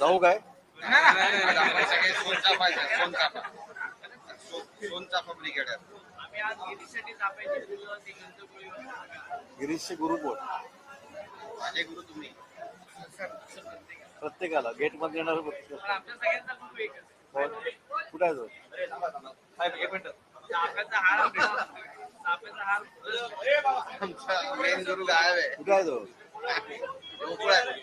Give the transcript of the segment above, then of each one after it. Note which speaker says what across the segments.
Speaker 1: जाऊ काय? गिरीशचे गुरु कोण?
Speaker 2: माझे गुरु तुम्ही
Speaker 1: प्रत्येकाला गेटमध्ये येणार
Speaker 3: पण आहे.
Speaker 1: कुठे आहे कुठे आहे तो
Speaker 2: आहे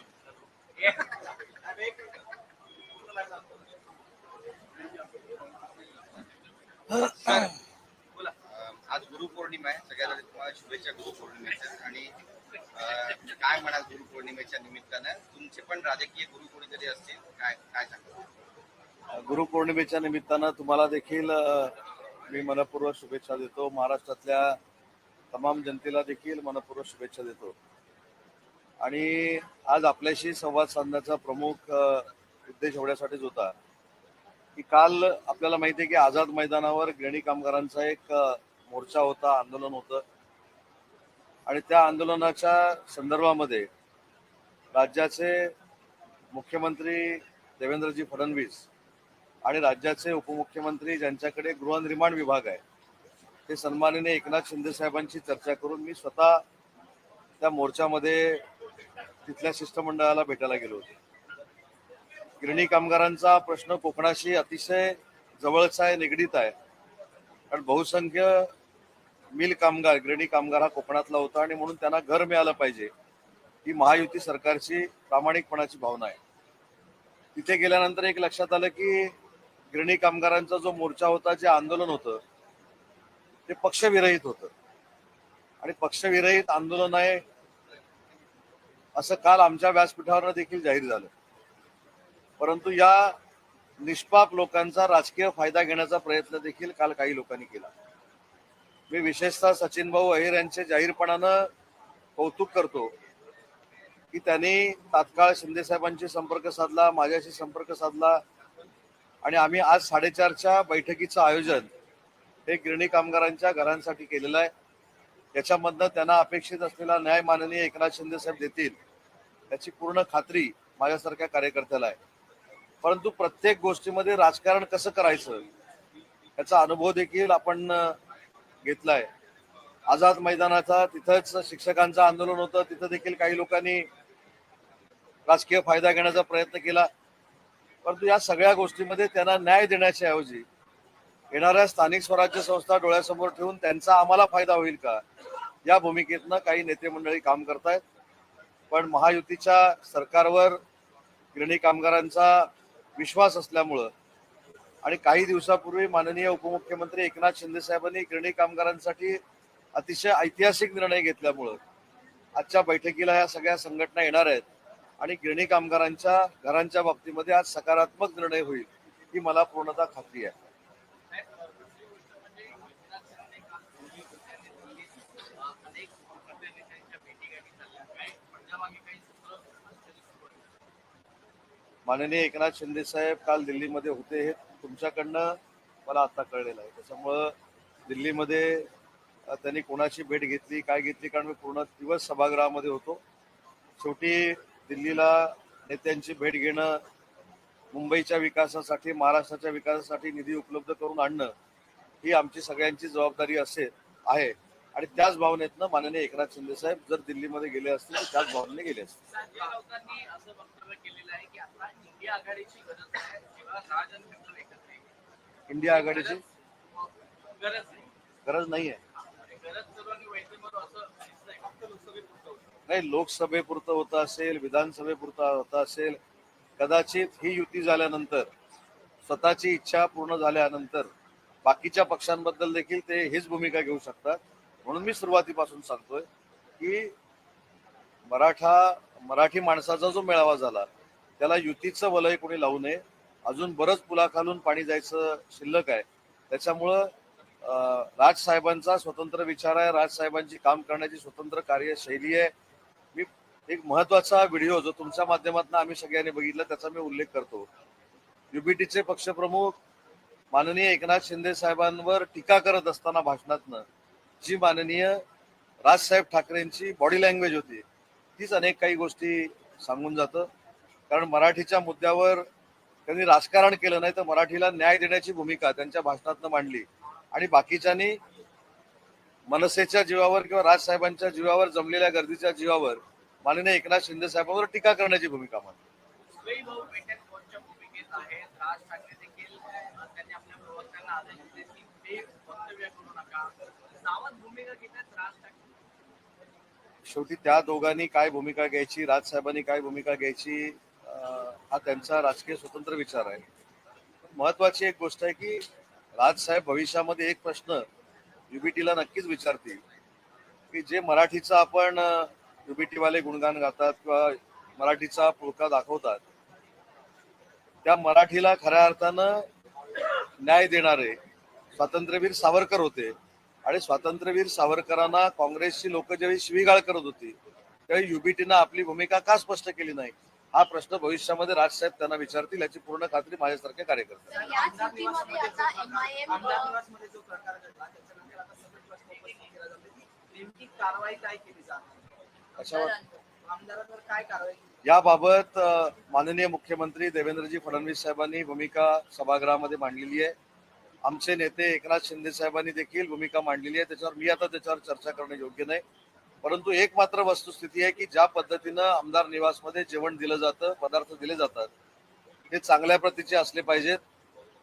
Speaker 2: आज गुरुपौर्णिमा आहे. सगळ्यात तुम्हाला शुभेच्छा गुरुपौर्णिमेच्या आणि काय म्हणाल गुरुपौर्णिमेच्या निमित्तानं? तुमचे पण राजकीय गुरु कोणीतरी असतील? काय काय सांगा
Speaker 1: गुरुपौर्णिमेच्या निमित्तानं तुम्हाला देखील मी मनपूर्वक शुभेच्छा देतो. महाराष्ट्रातल्या तमाम जनतेला देखील मनपूर्वक शुभेच्छा देतो. आणि आज आपल्याशी संवाद साधण्याचा प्रमुख उद्देश एवढ्यासाठीच होता की काल आपल्याला माहिती आहे की आझाद मैदानावर गिरणी कामगारांचा एक मोर्चा होता आंदोलन होतं. आणि त्या आंदोलनाच्या संदर्भामध्ये राज्याचे मुख्यमंत्री देवेंद्रजी फडणवीस आणि राज्याचे उपमुख्यमंत्री ज्यांच्याकडे गृहनिर्माण विभाग आहे ते सन्माननीय एकनाथ शिंदे साहेबांची चर्चा करून मी स्वतः त्या मोर्चामध्ये तिथल्या शिष्टमंडळाला भेटायला गेलो होतो. गिरणी कामगारांचा प्रश्न कोकणाशी अतिशय जवळचा आहे निगडीत आहे. कारण बहुसंख्य मिल कामगार गिरणी कामगार हा कोकणातला होता आणि म्हणून त्यांना घर मिळालं पाहिजे ही महायुती सरकारची प्रामाणिकपणाची भावना आहे. तिथे गेल्यानंतर एक लक्षात आलं की गिरणी कामगारांचा जो मोर्चा होता जे आंदोलन होतं ते पक्षविरहित होतं. आणि पक्षविरहित आंदोलन आहे असं काल आमच्या व्यासपीठावर देखील जाहीर झालं. परंतु या निष्पाप लोकांचा राजकीय फायदा घेण्याचा प्रयत्न देखील काल काही लोकांनी केला. मी विशेषतः सचिन भाऊ अहिर यांचे जाहीरपणानं कौतुक करतो की त्यांनी तात्काळ शिंदेसाहेबांशी संपर्क साधला माझ्याशी संपर्क साधला. आणि आम्ही आज साडेचारच्या बैठकीचं आयोजन हे गिरणी कामगारांच्या घरांसाठी केलेलं आहे. याच्यामधनं त्यांना अपेक्षित असलेला न्याय माननीय एकनाथ शिंदे साहेब देतील याची पूर्ण खात्री माझ्यासारख्या कार्यकर्त्याला आहे. परंतु प्रत्येक गोष्टीमध्ये राजकारण कसं करायचं याचा अनुभव देखील आपण घेतलाय. आझाद मैदानाचा तिथंच शिक्षकांचं आंदोलन होतं तिथं देखील काही लोकांनी राजकीय फायदा घेण्याचा प्रयत्न केला. परंतु या सगळ्या गोष्टीमध्ये त्यांना न्याय देण्याच्या ऐवजी येणाऱ्या स्थानिक स्वराज्य संस्था डोळ्यासमोर ठेवून त्यांचा आम्हाला फायदा होईल का? या भूमिकेतनं काही नेते मंडळी काम करतायत. पण महायुतीच्या सरकारवर गिरणी कामगारांचा विश्वास असल्यामुळं आणि काही दिवसापूर्वी माननीय उपमुख्यमंत्री एकनाथ शिंदे साहेबांनी गिरणी कामगारांसाठी अतिशय ऐतिहासिक निर्णय घेतल्यामुळं आजच्या बैठकीला या सगळ्या संघटना येणार आहेत आणि गिरणी कामगारांच्या घरांच्या बाबतीमध्ये आज सकारात्मक निर्णय होईल ही मला पूर्णतः खात्री आहे
Speaker 3: अनेक मोठमोठ्या नेत्यांच्या भेटीगाठी चालल्या काय पंजाबागे काही सूत्र असलेली सुरू आहे.
Speaker 1: माननीय एकनाथ शिंदे साहेब काल दिल्लीमध्ये होते हे तुमच्याकडनं मला आता कळलेलं आहे. त्याच्यामुळं दिल्लीमध्ये त्यांनी कोणाची भेट घेतली काय घेतली कारण मी पूर्ण दिवस सभागृहामध्ये होतो. शेवटी दिल्लीला नेत्यांची भेट घेणं मुंबईच्या विकासासाठी महाराष्ट्राच्या विकासासाठी निधी उपलब्ध करून आणणं ही आमची सगळ्यांची जबाबदारी असे आहे. आणि त्याच भावनेतनं माननीय एकनाथ शिंदे साहेब जर दिल्लीमध्ये गेले असतील तर त्याच भावनेने गेले असतील.
Speaker 3: इंडिया आघाडीची गरज नाही.
Speaker 1: आहे. नाही लोकसभेपुरतं होतं असेल विधानसभेपुरतं होतं असेल कदाचित ही युती झाल्यानंतर स्वतःची इच्छा पूर्ण झाल्यानंतर बाकीच्या पक्षांबद्दल देखील ते हीच भूमिका घेऊ शकतात. म्हणून मी सुरुवातीपासून सांगतोय की मराठा मराठी माणसाचा जो मेळावा झाला त्याला युतीचं वलय कोणी लावू नये. अजून बरंच पुलाखालून पाणी जायचं शिल्लक आहे. त्याच्यामुळं राजसाहेबांचा स्वतंत्र विचार आहे. राजसाहेबांची काम करण्याची स्वतंत्र कार्यशैली आहे. मी एक महत्त्वाचा व्हिडिओ जो तुमच्या माध्यमातून आम्ही सगळ्यांनी बघितला त्याचा मी उल्लेख करतो. युबीटीचे पक्षप्रमुख माननीय एकनाथ शिंदे साहेबांवर टीका करत असताना भाषणातनं जी माननीय राजसाहेब ठाकरेंची बॉडी लँग्वेज होती तीच अनेक काही गोष्टी सांगून जातं. कारण मराठीच्या मुद्द्यावर त्यांनी राजकारण केलं नाही तर मराठीला न्याय देण्याची भूमिका त्यांच्या भाषणातनं मांडली. आणि बाकीच्यांनी मनसेच्या जीवावर किंवा राजसाहेबांच्या जीवावर जमलेल्या गर्दीच्या जीवावर माननीय एकनाथ शिंदे साहेबांवर टीका करण्याची भूमिका मांडली.
Speaker 3: राज ठाकरे देखील त्यांनी आपल्या प्रवक्त्यांना आदेश दिले की ते वक्तव्य करू नका.
Speaker 1: शेवटी त्या दोघांनी काय भूमिका घ्यायची राजसाहेबांनी काय भूमिका घ्यायची हा त्यांचा राजकीय स्वतंत्र विचार आहे. महत्वाची एक गोष्ट आहे की राजसाहेब भविष्यामध्ये एक प्रश्न युबीटीला नक्कीच विचारतील की जे मराठीचा आपण युबीटीवाले गुणगान गातात किंवा मराठीचा पुळका दाखवतात त्या मराठीला खऱ्या अर्थानं न्याय देणारे स्वातंत्र्यवीर सावरकर होते. आणि स्वातंत्र्यवीर सावरकरांना काँग्रेसची लोक ज्यावेळी शिवीगाळ करत होती त्यावेळी युबीटीनं आपली भूमिका का स्पष्ट केली नाही? हा प्रश्न भविष्यामध्ये राजसाहेब त्यांना विचारतील याची पूर्ण खात्री माझ्यासारख्या कार्यकर्ते.
Speaker 4: तर या स्थितीमध्ये आता एमआयएम
Speaker 3: आमदार निवासमध्ये जो प्रकार घडला त्याच्यानंतर आता सतत प्रश्न उपस्थित केला जातो की नेमकी कारवाई काय केली जाणार
Speaker 1: अशावर
Speaker 3: आमदारांवर काय कारवाई केली
Speaker 1: याबाबत माननीय मुख्यमंत्री देवेंद्रजी फडणवीस साहेबांनी भूमिका सभागृहामध्ये मांडलेली आहे. आमचे नेते एकनाथ शिंदे साहेबांनी देखील भूमिका मांडलेली आहे. त्याच्यावर मी आता त्याच्यावर चर्चा करणे योग्य नाही. परंतु एक मात्र वस्तुस्थिती आहे की ज्या पद्धतीनं आमदार निवासमध्ये जेवण दिलं जातं पदार्थ दिले जातात ते चांगल्या प्रतीचे असले पाहिजेत.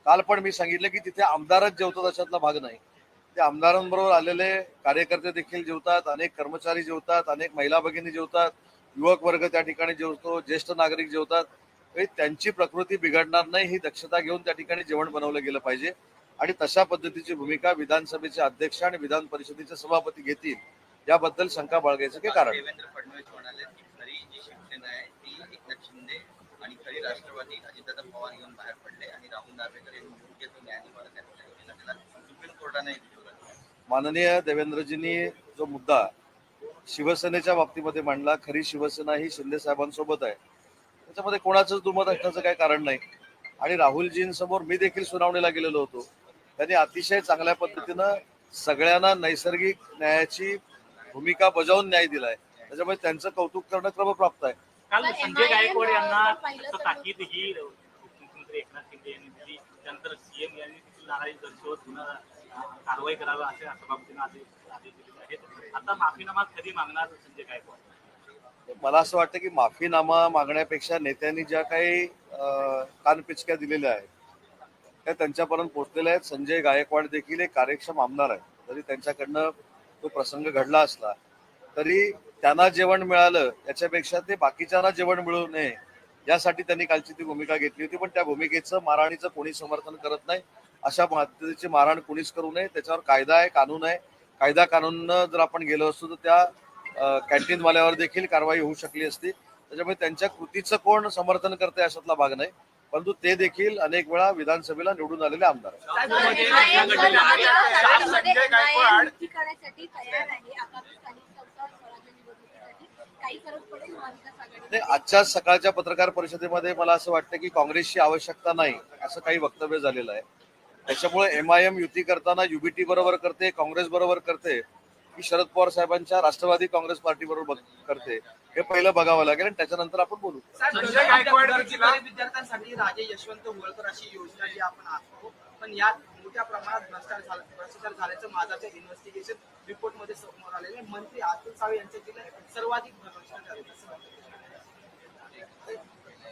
Speaker 1: काल पण मी सांगितलं की तिथे आमदारच जेवतात अशातला भाग नाही. ते आमदारांबरोबर आलेले कार्यकर्ते देखील जेवतात अनेक कर्मचारी जेवतात अनेक महिला भगिनी जेवतात युवक वर्ग त्या ठिकाणी जेवतो ज्येष्ठ नागरिक जेवतात. त्यांची प्रकृती बिघडणार नाही ही दक्षता घेऊन त्या ठिकाणी जेवण बनवलं गेलं पाहिजे. आणि तशा पद्धतीची भूमिका विधानसभेचे अध्यक्ष आणि विधान परिषदेचे सभापती घेतील याबद्दल शंका बाळगायचं काही कारण.
Speaker 2: देवेंद्र फडणवीस म्हणाले की खरी जी शिवसेना आहे ती एकनाथ शिंदे आणि खरी राष्ट्रवादी अजितदादा पवार घेऊन बाहेर पडले आणि राहुल. त्याला सुप्रीम कोर्टाने
Speaker 1: माननीय देवेंद्रजींनी जो मुद्दा शिवसेनेच्या बाबतीमध्ये मांडला खरी शिवसेना ही शिंदे साहेबांसोबत आहे त्याच्यामध्ये कोणाचंच दुमत असण्याचं काही कारण नाही आणि राहुलजींसमोर मी देखील सुनावणीला गेलेलो होतो त्यांनी अतिशय चांगल्या पद्धतीनं सगळ्यांना नैसर्गिक न्यायाची भूमिका बजावून न्याय दिलाय. त्याच्यामुळे त्यांचं कौतुक करणं क्रमप्राप्त आहे.
Speaker 5: काल संजय गायकवाड यांना ताकीद ही मुख्यमंत्री एकनाथ शिंदे यांनी दिली. त्यानंतर सीएम यांनी देखील नाराजी दर्शवत पुन्हा कारवाई करावी असे सभापतींना आदेश आदेश दिलेले आहेत. आता माफीनामा कधी मागणार संजय गायकवाड?
Speaker 1: मला असं वाटतं की माफीनामा मागण्यापेक्षा नेत्यांनी ज्या काही कानपिचक्या दिलेल्या आहेत त्या त्यांच्यापर्यंत पोहोचलेल्या आहेत. संजय गायकवाड देखील एक कार्यक्षम आमदार आहे जरी त्यांच्याकडनं तो प्रसंग घडला असला तरी त्यांना जेवण मिळालं याच्यापेक्षा ते बाकीच्यांना जेवण मिळू नये यासाठी त्यांनी कालची ती भूमिका घेतली होती. पण त्या भूमिकेचं मारहाणीचं कोणी समर्थन करत नाही. अशा पद्धतीची मारहाण कोणीच करू नये. त्याच्यावर कायदा आहे कानून आहे. कायदा कानून जर आपण गेलो असतो तर त्या कॅन्टीनवाल्यावर देखील कारवाई होऊ शकली असती. त्याच्यामुळे त्यांच्या कृतीचं कोण समर्थन करते अशातला भाग नाही. परंतु ते देखील अनेक वेळा विधानसभेला निवडून आलेले आमदार आजच्या सकाळच्या पत्रकार परिषदेमध्ये मला असं वाटतं की काँग्रेसची आवश्यकता नाही असं काही वक्तव्य झालेलं आहे. त्याच्यामुळे एम आय एम युती करताना युबीटी बरोबर करते काँग्रेस बरोबर करते की शरद पवार साहेबांच्या राष्ट्रवादी काँग्रेस पार्टी बरोबर बघ- करते हे पहिलं बघावं लागेल आणि त्याच्यानंतर आपण बोलू
Speaker 3: विद्यार्थ्यांसाठी राजे यशवंत होळकर अशी योजना जी आपण आखतो पण यात मोठ्या प्रमाणात भ्रष्टाचार झाला भ्रष्टाचार झाल्याचं माझाच्या इन्व्हेस्टिगेशन रिपोर्टमध्ये समोर आलेले मंत्री अतुल सावे यांच्या जिल्ह्यात सर्वाधिक भ्रष्टाचार आहे. असं वाटतं.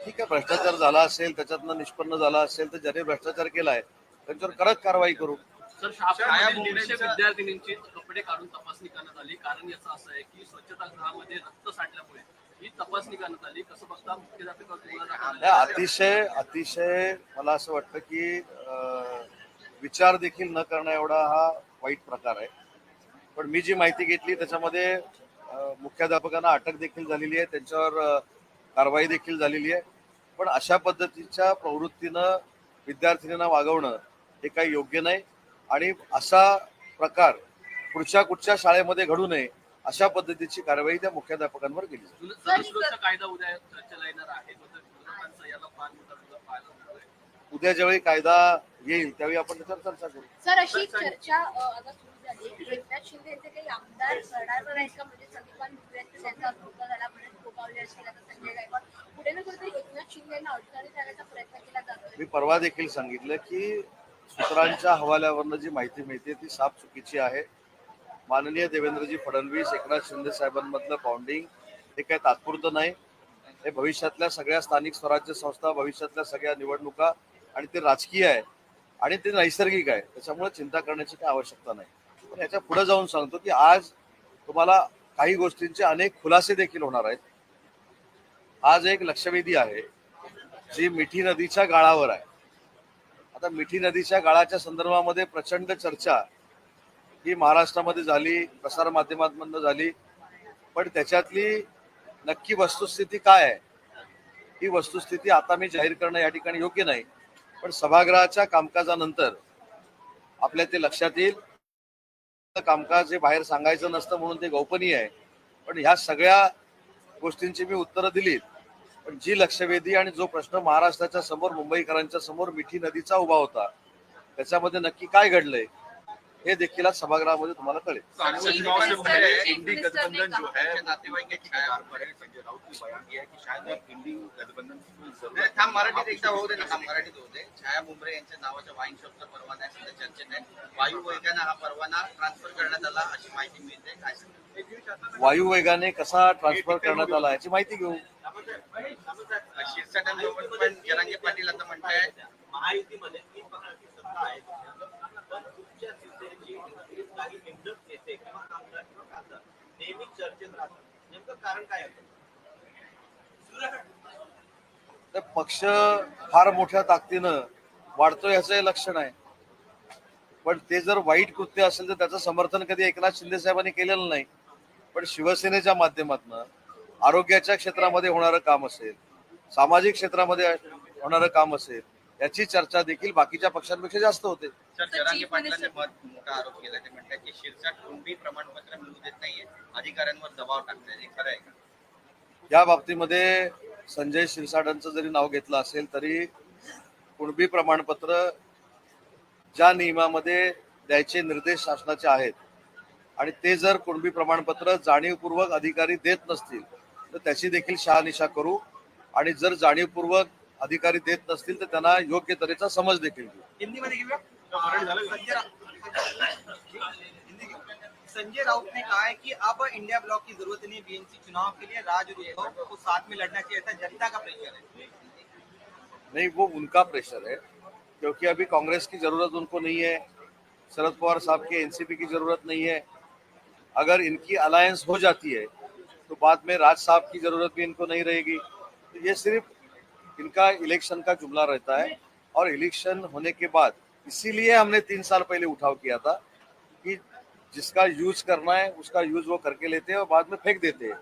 Speaker 1: ठीक आहे भ्रष्टाचार झाला असेल त्याच्यातनं निष्पन्न झाला असेल तर ज्याने भ्रष्टाचार केलाय त्यांच्यावर कडक कारवाई करू
Speaker 6: विद्यार्थिनींची कपडे काढून तपासणी करण्यात आली. कारण याचं असं आहे की स्वच्छतागृहामध्ये रक्त साठल्यामुळे ही तपासणी करण्यात आली. कसं बघता.
Speaker 1: अतिशय अतिशय मला असं वाटतं की विचार देखील न करणं एवढा हा वाईट प्रकार आहे. पण मी जी माहिती घेतली त्याच्यामध्ये मुख्याध्यापकांना अटक देखील झालेली आहे. त्यांच्यावर कारवाई देखील झालेली आहे. पण अशा पद्धतीच्या प्रवृत्तीनं विद्यार्थिनींना वागवणं हे काही योग्य नाही. आणि असा प्रकार पुढच्या कुठच्या शाळेमध्ये घडू नये अशा पद्धतीची कारवाई त्या मुख्याध्यापकांवर केली
Speaker 6: उद्या
Speaker 1: ज्यावेळी कायदा येईल त्यावेळी आपण त्याच्यावर चर्चा करू
Speaker 4: सर अशी चर्चा आता सुरू झाली की एकनाथ शिंदे यांचे काही आमदार का म्हणजे संदीपान भुजबळ त्यांचा धोका झाला असतील आता संजय गायकवाड पुढे ना कुठेतरी एकनाथ शिंदे यांना अडचणीत प्रयत्न केला
Speaker 1: मी परवा देखील सांगितलं की सूत्रांच्या हवाल्यावरनं जी माहिती मिळते ती साफ चुकीची आहे. माननीय देवेंद्रजी फडणवीस एकनाथ शिंदे साहेबांमधलं बाउंडिंग हे काय तात्पुरतं नाही. हे भविष्यातल्या सगळ्या स्थानिक स्वराज्य संस्था भविष्यातल्या सगळ्या निवडणुका आणि ते राजकीय आहे आणि ते नैसर्गिक आहे. त्याच्यामुळे चिंता करण्याची काही आवश्यकता नाही. पण याच्यापुढे जाऊन सांगतो की आज तुम्हाला काही गोष्टींचे अनेक खुलासे देखील होणार आहेत. आज एक लक्षवेधी आहे. जी मिठी नदीच्या गाळावर आहे. आता मिठी नदीच्या गाळाच्या संदर्भामध्ये प्रचंड चर्चा ही महाराष्ट्रामध्ये झाली प्रसार माध्यमांमधनं झाली. पण त्याच्यातली नक्की वस्तुस्थिती काय आहे? ही वस्तुस्थिती आता मी जाहीर करणं या ठिकाणी योग्य नाही. पण सभागृहाच्या कामकाजानंतर आपल्या ते लक्षात येईल. कामकाज हे बाहेर सांगायचं नसतं म्हणून ते गोपनीय आहे. पण ह्या सगळ्या गोष्टींची मी उत्तरं दिलीत. पण जी लक्षवेधी आणि जो प्रश्न महाराष्ट्राच्या समोर मुंबईकरांच्या समोर मिठी नदीचा उभा होता त्याच्यामध्ये नक्की काय घडलंय हे देखील आज सभागृहामध्ये तुम्हाला कळेल.
Speaker 7: इंडी
Speaker 4: ने
Speaker 7: गठबंधन जो है
Speaker 2: उनके नातेवाईक के छाया
Speaker 7: पर है संजय राउत ने बयान दिया है कि शायद अब इंडी गठबंधन की कोई
Speaker 2: नाही,
Speaker 7: जरूरत
Speaker 2: थांब मराठीत एकदा होऊ दे ना थांब मराठीत होऊ दे. छाया मुंबरे यांच्या नावाच्या वाईन शॉपचा परवाना आहे सध्या चर्चेत आहे वायू वेगानं हा परवाना ट्रान्सफर करण्यात आला अशी माहिती मिळते. काय सांगता?
Speaker 1: वायुवेगाने कसा ट्रान्सफर करण्यात आला याची माहिती घेऊ.
Speaker 2: शिरसाटांसोबत पण जरांगे पाटील आता म्हणताय
Speaker 5: महायुतीमध्ये तीन सत्ता आहे पण तुमच्या शिवसेनेची काही निवडक नेते किंवा आमदार किंवा खासदार नेहमी चर्चेत राहतात नेमकं कारण काय
Speaker 1: तर पक्ष फार मोठ्या ताकदीनं वाढतो याचं लक्षण आहे. पण ते जर वाईट कृत्य असेल तर त्याचं समर्थन कधी एकनाथ शिंदे साहेबांनी केलेलं नाही. पण शिवसेनेच्या माध्यमातून आरोग्याच्या क्षेत्रामध्ये होणारं काम असेल सामाजिक क्षेत्रामध्ये होणारं काम असेल याची चर्चा देखील बाकीच्या पक्षांपेक्षा जास्त होते.
Speaker 2: सर जरांगे पाटलांनी मत मोठा आरोप केला ते म्हणतात की शिरसाट कुणबी प्रमाणपत्र मिळू देत नाहीये अधिकाऱ्यांवर दबाव टाकताय हे खरं आहे का?
Speaker 1: या बाबतीमध्ये संजय शिरसाटांचं जरी नाव घेतलं असेल तरी कुणबी प्रमाणपत्र ज्या नियमामध्ये द्यायचे निर्देश शासनाचे आहेत आणि ते जर कुणबी प्रमाणपत्र जाणीवपूर्वक अधिकारी देत नसतील तर त्याची देखील शहानिशा करू. आणि जर जाणीवपूर्वक अधिकारी देत नसतील तर त्यांना योग्य तऱ्हेचा समज देखील देऊ.
Speaker 3: संजय रा- हिंदी घेऊ. संजय राउत ने कहा है कि अब इंडिया ब्लॉक की जरूरत नहीं बीएनसी चुनाव के लिए राज को साथ में लड़ना चाहिए था। जनता का प्रेशर है।
Speaker 1: नहीं वो उनका प्रेशर है क्योंकि अभी कांग्रेस की जरूरत उनको नहीं है शरद पवार साहब के एनसीपी की जरूरत नहीं है। अगर इनकी अलायंस हो जाती है तो बाद में राज साहब की ज़रूरत भी इनको नहीं रहेगी। तो ये सिर्फ़ इनका इलेक्शन का जुमला रहता है और इलेक्शन होने के बाद, इसीलिए हमने तीन साल पहले उठाव किया था कि जिसका यूज़ करना है, उसका यूज़ वो करके लेते हैं और बाद में फेंक देते हैं।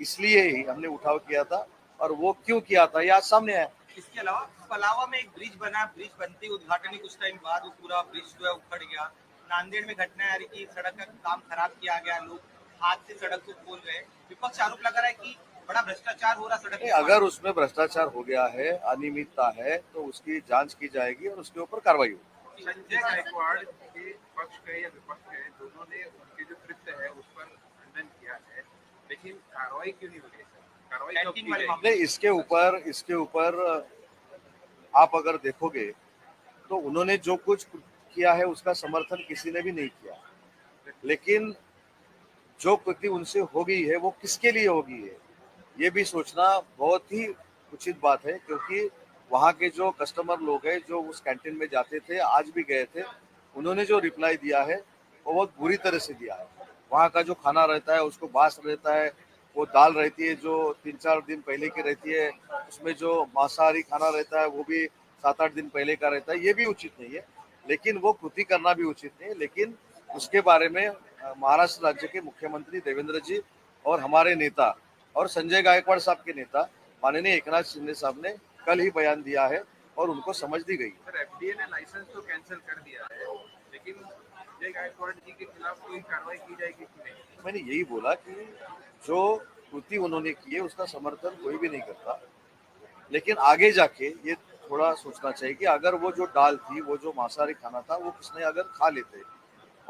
Speaker 1: इसलिए ही हमने उठाव किया था और वो क्यों किया था, ये आज सामने आया।
Speaker 3: इसके अलावा पलावा में एक ब्रिज बना, ब्रिज बनते ही उद्घाटन कुछ टाइम बाद पूरा ब्रिज जो है उखड़ गया। नांदेड़ में घटना आ रही कि सड़क का काम खराब किया गया, लोग हाथ से सड़क को खोल गए विपक्ष आरोप लगा रहा है कि बड़ा भ्रष्टाचार हो रहा सड़क
Speaker 1: अगर उसमें भ्रष्टाचार हो गया है अनियमितता है तो उसकी जाँच की जाएगी और उसके ऊपर कार्रवाई होगी।
Speaker 7: संजय गायकवाड़ के पक्ष के या विपक्ष के दोनों ने उनके जो कृत्य है उस पर खंडन किया है लेकिन कार्रवाई क्यों नहीं हो रही?
Speaker 1: नहीं इसके ऊपर इसके ऊपर आप अगर देखोगे तो उन्होंने जो कुछ किया है उसका समर्थन किसी ने भी नहीं किया। लेकिन जो कृति उनसे हो गई है, वो किसके लिए हो गई है? ये भी सोचना बहुत ही उचित बात है, क्योंकि वहाँ के जो कस्टमर लोग हैं, जो उस कैंटीन में जाते थे, आज भी गए थे, उन्होंने जो रिप्लाई दिया है, वो बहुत बुरी तरह से दिया है। वहाँ का जो खाना रहता है, उसको बास रहता है, वो दाल रहती है, जो तीन चार दिन पहले की रहती है, उसमें जो मांसाहारी खाना रहता है, वो भी सात आठ दिन पहले का रहता है, ये भी उचित नहीं है। लेकिन वो कृति करना भी उचित नहीं है, लेकिन उसके बारे में महाराष्ट्र राज्य के मुख्यमंत्री देवेंद्र जी और हमारे नेता और संजय गायकवाड़ साहब के नेता माननीय एकनाथ शिंदे साहब ने कल ही बयान दिया है और उनको समझ दी गई
Speaker 7: ने लाइसेंस तो कैंसिल कर दिया है लेकिन संजय गायकवाड़ जी के खिलाफ कोई कार्रवाई की जाएगी कि नहीं?
Speaker 1: मैंने यही बोला कि जो कृति उन्होंने की है उसका समर्थन कोई भी नहीं करता। लेकिन आगे जाके ये थोड़ा सोचना चाहिए कि अगर वो जो दाल थी वो जो मांसाहारी खाना था वो किसने अगर खा लेते?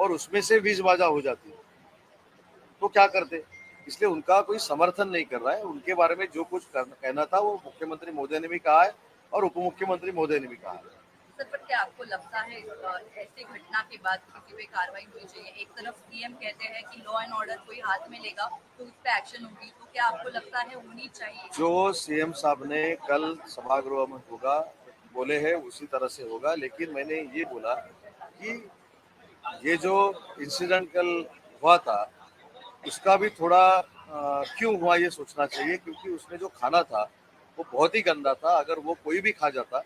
Speaker 1: और उसमें से बीज बाजा हो जाती तो क्या करते? इसलिए उनका कोई समर्थन नहीं कर रहा है। उनके बारे में जो कुछ कहना था वो मुख्यमंत्री मोदी ने भी कहा है और उप मुख्यमंत्री मोदी ने भी कहा है।
Speaker 8: सर पर क्या आपको लगता है ऐसी घटना के बाद किसी पे कार्रवाई होनी चाहिए? एक तरफ़ सीएम कहते हैं कि लॉ एंड ऑर्डर कोई हाथ में लेगा तो उस पर एक्शन होगी। तो क्या आपको लगता है होनी चाहिए?
Speaker 1: जो सीएम साहब ने कल सभागृह में होगा बोले हैं उसी तरह से होगा। लेकिन मैंने ये बोला कि ये जो इंसिडेंट कल हुआ था उसका भी थोड़ा अ, क्यों हुआ ये सोचना चाहिए? क्योंकि उसमें जो खाना था वो बहुत ही गंदा था। अगर वो कोई भी खा जाता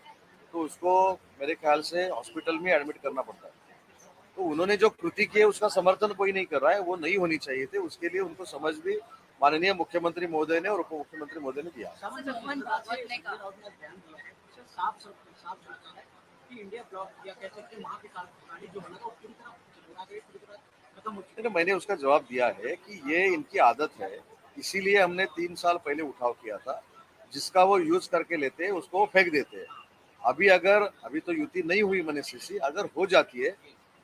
Speaker 1: तो उसको मेरे ख्याल से हॉस्पिटल में एडमिट करना पड़ता। तो उन्होंने जो कृति की है उसका समर्थन कोई नहीं कर रहा है। वो नहीं होनी चाहिए थे। उसके लिए उनको समझ भी माननीय मुख्यमंत्री महोदय ने और उप मुख्यमंत्री महोदय ने दिया। मैंने मैंने उसका जवाब दिया है कि ये इनकी आदत है। इसीलिए हमने तीन साल पहले उठाव किया था, जिसका वो यूज़ करके लेते हैं, उसको फेंक देते हैं। अभी अगर, अभी तो युति नहीं हुई मनीषी अगर हो जाती है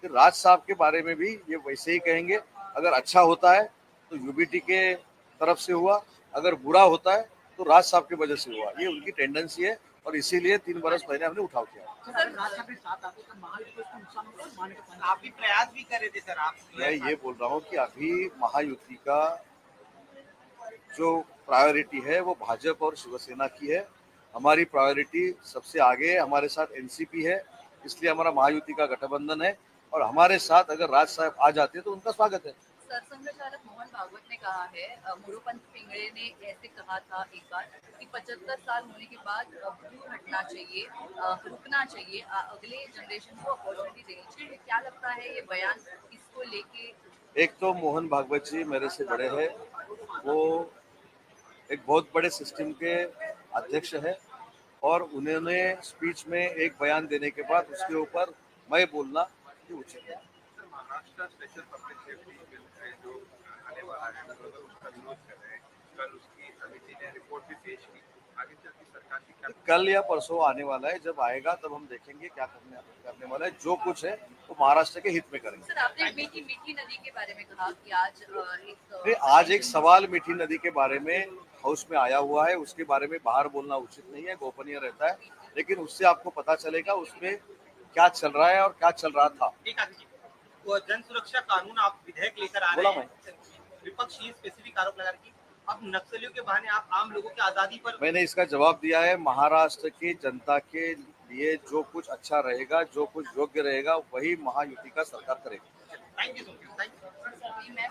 Speaker 1: तो राज साहब के बारे में भी ये वैसे ही कहेंगे, अगर अच्छा होता है तो यूबीटी के तरफ़ से हुआ, अगर बुरा होता है तो राज साहब की वजह से हुआ। ये उनकी टेंडेंसी है और इसीलिए तीन बरस पहले हमने उठाव किया।
Speaker 9: सर अगर राज ठाकरे साथ आते महायुति को इसको नुकसान होगा माने का पानी
Speaker 3: आप भी प्रयास भी कर रहे थे सर आप
Speaker 1: मैं ये बोल रहा हूँ कि अभी महायुति का जो प्रायोरिटी है वो भाजपा और शिवसेना की है। हमारी प्रायोरिटी सबसे आगे है हमारे साथ एनसीपी है इसलिए हमारा महायुति का गठबंधन है। और हमारे साथ अगर राज साहब आ जाते हैं तो उनका स्वागत है।
Speaker 8: सरसंघ चालक मोहन भागवत ने कहा है मोरोपंत पिंगड़े ने ऐसे कहा था एक बार कि पचहत्तर साल होने के बाद दूर हटना चाहिए रुकना चाहिए अगले जनरेशन को अपॉर्चुनिटी देनी चाहिए। क्या लगता है ये बयान इसको लेके?
Speaker 1: एक तो मोहन भागवत जी मेरे से बड़े हैं। वो एक बहुत बड़े सिस्टम के अध्यक्ष है और उन्होंने स्पीच में एक बयान देने के बाद उसके ऊपर मैं बोलना उचित है
Speaker 7: sir Maharashtra special public safety bill है जो हम लोग उसका विरोध कर रहे हैं कल उसकी समिति ने रिपोर्ट भी पेश की आगे चल सरकार की क्या
Speaker 1: कल या परसों आने वाला है। जब आएगा तब हम देखेंगे क्या करने करने वाला है। जो कुछ है वो तो महाराष्ट्र के हित में करेंगे।
Speaker 8: सर आपने मीठी मीठी नदी के बारे में कहा कि आज एक
Speaker 1: अरे आज एक सवाल मीठी नदी के बारे में हाउस में आया हुआ है। उसके बारे में बाहर बोलना उचित नहीं है गोपनीय रहता है। लेकिन उससे आपको पता चलेगा उसमें क्या चल रहा है और क्या चल रहा था।
Speaker 3: है वो जन सुरक्षा कानून आप विधेयक लेकर आ रहे हैं। विपक्ष ये स्पेसिफिक आरोप लगा रही अब नक्सलियों के बहाने आप आम लोगों की आज़ादी पर
Speaker 1: मैंने इसका जवाब दिया है महाराष्ट्र की जनता के लिए जो कुछ अच्छा रहेगा जो कुछ योग्य रहेगा वही महायुति का सरकार करेगी
Speaker 3: thank you so much thank you
Speaker 8: अभी मैं